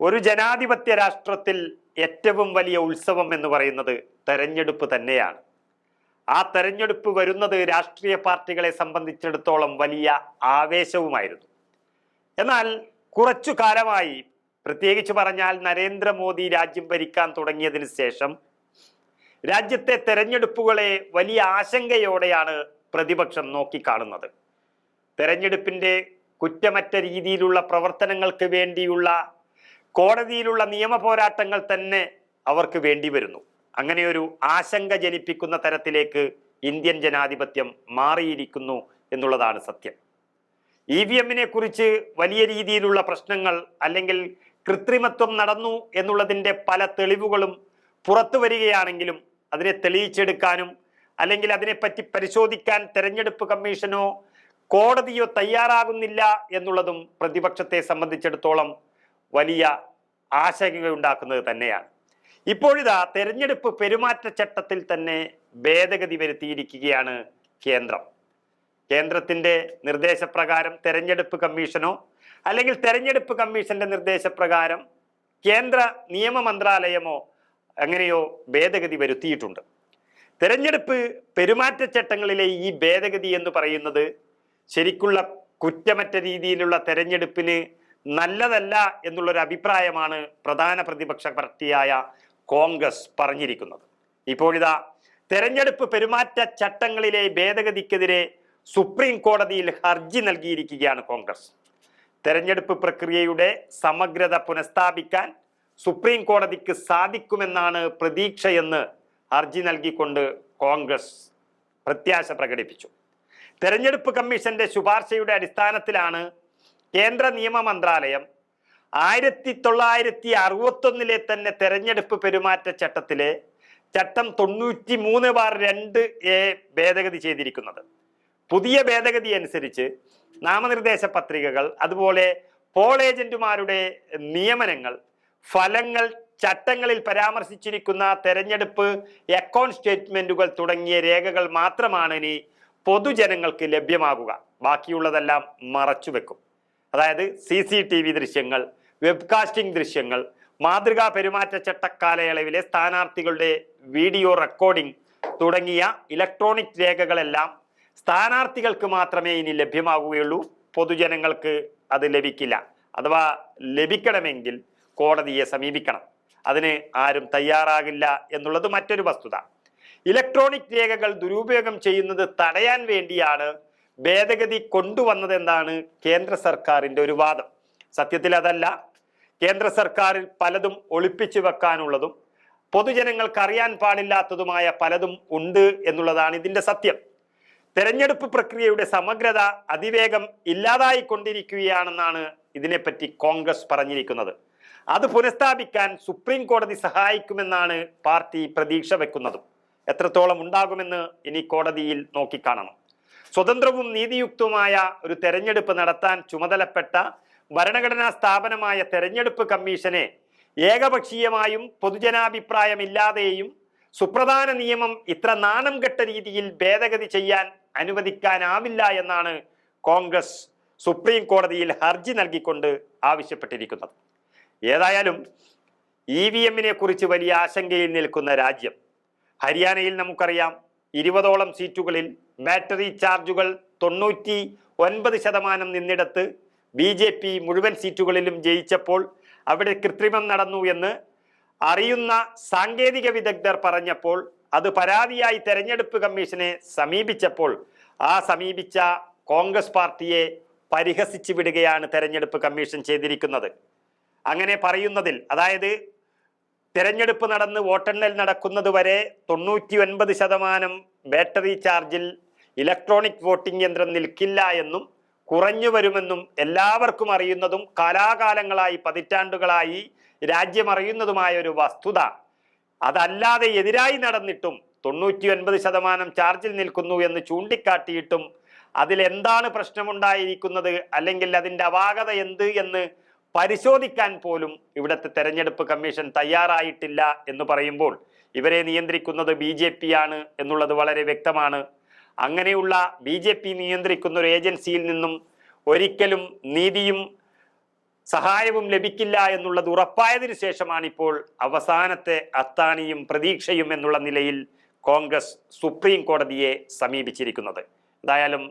ഒരു ജനാധിപത്യ രാഷ്ട്രത്തിൽ ഏറ്റവും വലിയ ഉത്സവം എന്ന് പറയുന്നത് തെരഞ്ഞെടുപ്പ് തന്നെയാണ്. ആ തെരഞ്ഞെടുപ്പ് വരുന്നത് രാഷ്ട്രീയ പാർട്ടികളെ സംബന്ധിച്ചിടത്തോളം വലിയ ആവേശവുമായിരുന്നു. എന്നാൽ കുറച്ചു കാലമായി പ്രത്യേകിച്ച് പറഞ്ഞാൽ നരേന്ദ്രമോദി രാജ്യം ഭരിക്കാൻ തുടങ്ങിയതിന് ശേഷം രാജ്യത്തെ തെരഞ്ഞെടുപ്പുകളെ വലിയ ആശങ്കയോടെയാണ് പ്രതിപക്ഷം നോക്കിക്കാണുന്നത്. തെരഞ്ഞെടുപ്പിന്റെ കുറ്റമറ്റ രീതിയിലുള്ള പ്രവർത്തനങ്ങൾക്ക് വേണ്ടിയുള്ള കോടതിയിലുള്ള നിയമ പോരാട്ടങ്ങൾ തന്നെ അവർക്ക് വേണ്ടി വരുന്നു. അങ്ങനെ ഒരു ആശങ്ക ജനിപ്പിക്കുന്ന തരത്തിലേക്ക് ഇന്ത്യൻ ജനാധിപത്യം മാറിയിരിക്കുന്നു എന്നുള്ളതാണ് സത്യം. ഇ വി എമ്മിനെ കുറിച്ച് വലിയ രീതിയിലുള്ള പ്രശ്നങ്ങൾ അല്ലെങ്കിൽ കൃത്രിമത്വം നടന്നു എന്നുള്ളതിന്റെ പല തെളിവുകളും പുറത്തു വരികയാണെങ്കിലും അതിനെ തെളിയിച്ചെടുക്കാനും അല്ലെങ്കിൽ അതിനെപ്പറ്റി പരിശോധിക്കാൻ തെരഞ്ഞെടുപ്പ് കമ്മീഷനോ കോടതിയോ തയ്യാറാകുന്നില്ല എന്നുള്ളതും പ്രതിപക്ഷത്തെ സംബന്ധിച്ചിടത്തോളം വലിയ ആശങ്കയുണ്ടാക്കുന്നത് തന്നെയാണ്. ഇപ്പോഴിതാ തെരഞ്ഞെടുപ്പ് പെരുമാറ്റച്ചട്ടത്തിൽ തന്നെ ഭേദഗതി വരുത്തിയിരിക്കുകയാണ് കേന്ദ്രം. കേന്ദ്രത്തിന്റെ നിർദ്ദേശപ്രകാരം തെരഞ്ഞെടുപ്പ് കമ്മീഷനോ അല്ലെങ്കിൽ തെരഞ്ഞെടുപ്പ് കമ്മീഷന്റെ നിർദ്ദേശപ്രകാരം കേന്ദ്ര നിയമ മന്ത്രാലയമോ അങ്ങനെയോ ഭേദഗതി വരുത്തിയിട്ടുണ്ട്. തെരഞ്ഞെടുപ്പ് പെരുമാറ്റച്ചട്ടങ്ങളിലെ ഈ ഭേദഗതി എന്ന് പറയുന്നത് ശരിക്കുള്ള കുറ്റമറ്റ രീതിയിലുള്ള തെരഞ്ഞെടുപ്പിന് നല്ലതല്ല എന്നുള്ളൊരു അഭിപ്രായമാണ് പ്രധാന പ്രതിപക്ഷ പാർട്ടിയായ കോൺഗ്രസ് പറഞ്ഞിരിക്കുന്നത്. ഇപ്പോഴിതാ തെരഞ്ഞെടുപ്പ് പെരുമാറ്റ ചട്ടങ്ങളിലെ ഭേദഗതിക്കെതിരെ സുപ്രീം കോടതിയിൽ ഹർജി നൽകിയിരിക്കുകയാണ് കോൺഗ്രസ്. തെരഞ്ഞെടുപ്പ് പ്രക്രിയയുടെ സമഗ്രത പുനഃസ്ഥാപിക്കാൻ സുപ്രീം കോടതിക്ക് സാധിക്കുമെന്നാണ് പ്രതീക്ഷയെന്ന് ഹർജി നൽകിക്കൊണ്ട് കോൺഗ്രസ് പ്രത്യാശ പ്രകടിപ്പിച്ചു. തെരഞ്ഞെടുപ്പ് കമ്മീഷന്റെ ശുപാർശയുടെ അടിസ്ഥാനത്തിലാണ് കേന്ദ്ര നിയമ മന്ത്രാലയം ആയിരത്തി തൊള്ളായിരത്തി അറുപത്തൊന്നിലെ തന്നെ തെരഞ്ഞെടുപ്പ് പെരുമാറ്റച്ചട്ടത്തിലെ ചട്ടം തൊണ്ണൂറ്റി മൂന്ന് ബാർ രണ്ട് എ ഭേദഗതി ചെയ്തിരിക്കുന്നത്. പുതിയ ഭേദഗതി അനുസരിച്ച് നാമനിർദ്ദേശ പത്രികകൾ അതുപോലെ പോൾ ഏജന്റുമാരുടെ നിയമനങ്ങൾ ഫലങ്ങൾ ചട്ടങ്ങളിൽ പരാമർശിച്ചിരിക്കുന്ന തെരഞ്ഞെടുപ്പ് അക്കൗണ്ട് സ്റ്റേറ്റ്മെന്റുകൾ തുടങ്ങിയ രേഖകൾ മാത്രമാണ് ഇനി പൊതുജനങ്ങൾക്ക് ലഭ്യമാകുക. ബാക്കിയുള്ളതെല്ലാം മറച്ചുവെക്കും. അതായത് സി സി ടി വി ദൃശ്യങ്ങൾ വെബ്കാസ്റ്റിംഗ് ദൃശ്യങ്ങൾ മാതൃകാ പെരുമാറ്റച്ചട്ട കാലയളവിലെ സ്ഥാനാർത്ഥികളുടെ വീഡിയോ റെക്കോർഡിംഗ് തുടങ്ങിയ ഇലക്ട്രോണിക് രേഖകളെല്ലാം സ്ഥാനാർത്ഥികൾക്ക് മാത്രമേ ഇനി ലഭ്യമാകുകയുള്ളൂ പൊതുജനങ്ങൾക്ക് അത് ലഭിക്കില്ല. അഥവാ ലഭിക്കണമെങ്കിൽ കോടതിയെ സമീപിക്കണം. അതിന് ആരും തയ്യാറാകില്ല എന്നുള്ളത് മറ്റൊരു വസ്തുത. ഇലക്ട്രോണിക് രേഖകൾ ദുരുപയോഗം ചെയ്യുന്നത് തടയാൻ വേണ്ടിയാണ് ഭേദഗതി കൊണ്ടുവന്നത് കൊണ്ടുവന്നതെന്നാണ് കേന്ദ്ര സർക്കാരിന്റെ ഒരു വാദം. സത്യത്തിൽ അതല്ല. കേന്ദ്ര സർക്കാരിൽ പലതും ഒളിപ്പിച്ചു വെക്കാനുള്ളതും പൊതുജനങ്ങൾക്ക് അറിയാൻ പാടില്ലാത്തതുമായ പലതും ഉണ്ട് എന്നുള്ളതാണ് ഇതിന്റെ സത്യം. തെരഞ്ഞെടുപ്പ് പ്രക്രിയയുടെ സമഗ്രത അതിവേഗം ഇല്ലാതായിക്കൊണ്ടിരിക്കുകയാണെന്നാണ് ഇതിനെപ്പറ്റി കോൺഗ്രസ് പറഞ്ഞിരിക്കുന്നത്. അത് പുനഃസ്ഥാപിക്കാൻ സുപ്രീം കോടതി സഹായിക്കുമെന്നാണ് പാർട്ടി പ്രതീക്ഷ വെക്കുന്നതും. എത്രത്തോളം ഉണ്ടാകുമെന്ന് ഇനി കോടതിയിൽ നോക്കിക്കാണണം. സ്വതന്ത്രവും നീതിയുക്തവുമായ ഒരു തെരഞ്ഞെടുപ്പ് നടത്താൻ ചുമതലപ്പെട്ട ഭരണഘടനാ സ്ഥാപനമായ തെരഞ്ഞെടുപ്പ് കമ്മീഷനെ ഏകപക്ഷീയമായും പൊതുജനാഭിപ്രായമില്ലാതെയും സുപ്രധാന നിയമം ഇത്ര നാണം കെട്ട രീതിയിൽ ഭേദഗതി ചെയ്യാൻ അനുവദിക്കാനാവില്ല എന്നാണ് കോൺഗ്രസ് സുപ്രീം കോടതിയിൽ ഹർജി നൽകിക്കൊണ്ട് ആവശ്യപ്പെട്ടിരിക്കുന്നത്. ഏതായാലും ഇ വി എമ്മിനെ കുറിച്ച് വലിയ ആശങ്കയിൽ നിൽക്കുന്ന രാജ്യം. ഹരിയാനയിൽ നമുക്കറിയാം ഇരുപതോളം സീറ്റുകളിൽ ബാറ്ററി ചാർജുകൾ തൊണ്ണൂറ്റി ഒൻപത് ശതമാനം നിന്നിടത്ത് ബി ജെ പി മുഴുവൻ സീറ്റുകളിലും ജയിച്ചപ്പോൾ അവിടെ കൃത്രിമം നടന്നു എന്ന് അറിയുന്ന സാങ്കേതിക വിദഗ്ധർ പറഞ്ഞപ്പോൾ അത് പരാതിയായി തെരഞ്ഞെടുപ്പ് കമ്മീഷനെ സമീപിച്ചപ്പോൾ ആ സമീപിച്ച കോൺഗ്രസ് പാർട്ടിയെ പരിഹസിച്ചു വിടുകയാണ് തെരഞ്ഞെടുപ്പ് കമ്മീഷൻ ചെയ്തിരിക്കുന്നത്. അങ്ങനെ പറയുന്നതിൽ അതായത് തെരഞ്ഞെടുപ്പ് നടന്ന് വോട്ടെണ്ണൽ നടക്കുന്നത് വരെ തൊണ്ണൂറ്റി ഒൻപത് ശതമാനം ബാറ്ററി ചാർജിൽ ഇലക്ട്രോണിക് വോട്ടിംഗ് യന്ത്രം നിൽക്കില്ല എന്നും കുറഞ്ഞു വരുമെന്നും എല്ലാവർക്കും അറിയുന്നതും കാലാകാലങ്ങളായി പതിറ്റാണ്ടുകളായി രാജ്യമറിയുന്നതുമായ ഒരു വസ്തുത. അതല്ലാതെ എതിരായി നടന്നിട്ടും തൊണ്ണൂറ്റി ഒൻപത് ശതമാനം ചാർജിൽ നിൽക്കുന്നു എന്ന് ചൂണ്ടിക്കാട്ടിയിട്ടും അതിലെന്താണ് പ്രശ്നമുണ്ടായിരിക്കുന്നത് അല്ലെങ്കിൽ അതിന്റെ അപാകത എന്ത് എന്ന് പരിശോധിക്കാൻ പോലും ഇവിടുത്തെ തെരഞ്ഞെടുപ്പ് കമ്മീഷൻ തയ്യാറായിട്ടില്ല എന്ന് പറയുമ്പോൾ ഇവരെ നിയന്ത്രിക്കുന്നത് ബി ആണ് എന്നുള്ളത് വളരെ വ്യക്തമാണ്. അങ്ങനെയുള്ള ബി ജെ പി നിയന്ത്രിക്കുന്ന ഒരു ഏജൻസിയിൽ നിന്നും ഒരിക്കലും നീതിയും സഹായവും ലഭിക്കില്ല എന്നുള്ളത് ഉറപ്പായതിനു ശേഷമാണ് ഇപ്പോൾ അവസാനത്തെ അത്താണിയും പ്രതീക്ഷയും എന്നുള്ള നിലയിൽ കോൺഗ്രസ് സുപ്രീം കോടതിയെ സമീപിച്ചിരിക്കുന്നത്. എന്തായാലും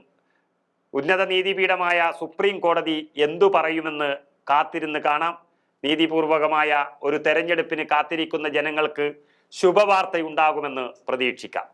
ഉന്നത നീതിപീഠമായ സുപ്രീം കോടതി എന്തു പറയുമെന്ന് കാത്തിരുന്ന് കാണാം. നീതിപൂർവകമായ ഒരു തെരഞ്ഞെടുപ്പിന് കാത്തിരിക്കുന്ന ജനങ്ങൾക്ക് ശുഭവാർത്തയുണ്ടാകുമെന്ന് പ്രതീക്ഷിക്കാം.